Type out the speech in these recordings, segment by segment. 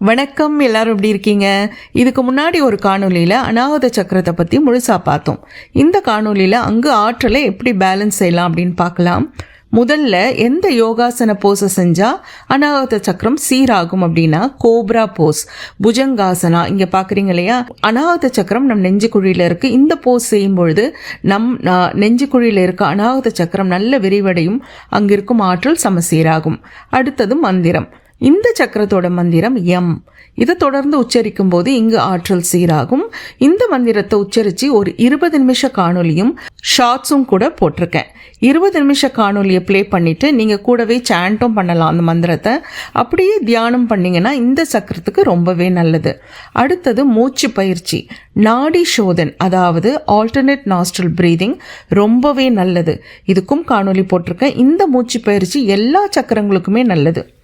வணக்கம் எல்லாரும் எப்படி இருக்கீங்க? இதுக்கு முன்னாடி ஒரு காணொலியில் அனாகத சக்கரத்தை பற்றி முழுசாக பார்த்தோம். இந்த காணொலியில் அங்கு ஆற்றலை எப்படி பேலன்ஸ் செய்யலாம் அப்படின்னு பார்க்கலாம். முதல்ல எந்த யோகாசன போஸை செஞ்சால் அனாகத சக்கரம் சீராகும் அப்படின்னா கோப்ரா போஸ் புஜங்காசனா. இங்கே பார்க்குறீங்க இல்லையா? அனாகத சக்கரம் நம் நெஞ்சுக்குழியில் இருக்குது இந்த போஸ் செய்யும் பொழுது நம் நெஞ்சுக்குழியில் இருக்க அனாகத சக்கரம் நல்ல விரிவடையும். அங்கிருக்கும் ஆற்றல் சமசீராகும். அடுத்தது மந்திரம். இந்த சக்கரத்தோட மந்திரம் எம் இதை தொடர்ந்து உச்சரிக்கும் போது இங்கு ஆற்றல் சீராகும். இந்த மந்திரத்தை உச்சரித்து ஒரு இருபது நிமிஷ காணொலியும் ஷார்ட்ஸும் கூட போட்டிருக்கேன். இருபது நிமிஷ காணொலியை ப்ளே பண்ணிட்டு நீங்கள் கூடவே சாண்ட்டும் பண்ணலாம் அந்த மந்திரத்தை. அப்படியே தியானம் பண்ணீங்கன்னா இந்த சக்கரத்துக்கு ரொம்பவே நல்லது. அடுத்தது மூச்சு பயிற்சி. நாடி சோதன் அதாவது ஆல்டர்னேட் நாஸ்ட்ரல் பிரீதிங் ரொம்பவே நல்லது. இதுக்கும் காணொளி போட்டிருக்கேன். இந்த மூச்சு பயிற்சி எல்லா சக்கரங்களுக்குமே நல்லது.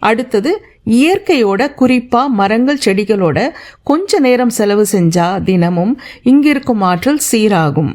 அடுத்தது இயற்கையோட குறிப்பா மரங்கள் செடிகளோட கொஞ்ச நேரம் செலவு செஞ்சா தினமும் இங்கிருக்கும் ஆற்றல் சீராகும்.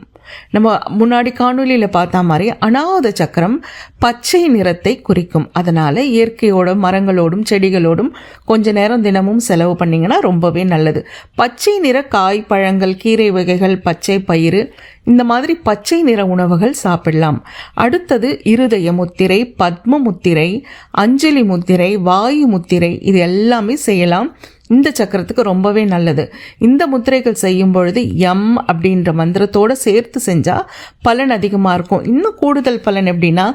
நம்ம முன்னாடி காணொளியில் பார்த்த மாதிரி அனாத சக்கரம் பச்சை நிறத்தை குறிக்கும். அதனால் இயற்கையோட மரங்களோடும் செடிகளோடும் கொஞ்ச நேரம் தினமும் செலவு பண்ணிங்கன்னா ரொம்பவே நல்லது. பச்சை நிற காய் பழங்கள் கீரை வகைகள் பச்சை பயிறு இந்த மாதிரி பச்சை நிற உணவுகள் சாப்பிடலாம். அடுத்தது இருதய முத்திரை பத்ம முத்திரை அஞ்சலி முத்திரை வாயு முத்திரை இது எல்லாமே செய்யலாம். இந்த சக்கரத்துக்கு ரொம்பவே நல்லது. இந்த முத்திரைகள் செய்யும் பொழுது எம் அப்படின்ற மந்திரத்தோட சேர்த்து செஞ்சால் பலன் அதிகமாக இருக்கும். இன்னும் கூடுதல் பலன் எப்படின்னா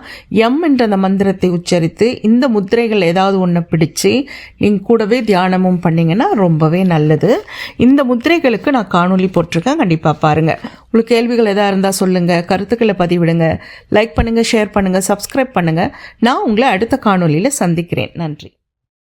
எம் என்ற அந்த மந்திரத்தை உச்சரித்து இந்த முத்திரைகள் ஏதாவது ஒன்று பிடிச்சு நீங்கள் கூடவே தியானமும் பண்ணிங்கன்னா ரொம்பவே நல்லது. இந்த முத்திரைகளுக்கு நான் காணொளி போட்டிருக்கேன். கண்டிப்பாக பாருங்கள் உங்களுக்கு கேள்விகள் எதாக இருந்தால் சொல்லுங்கள் கருத்துக்களை பதிவிடுங்க. லைக் பண்ணுங்கள் ஷேர் பண்ணுங்கள் சப்ஸ்கிரைப் பண்ணுங்கள் நான் உங்களை அடுத்த காணொளியில் சந்திக்கிறேன். நன்றி.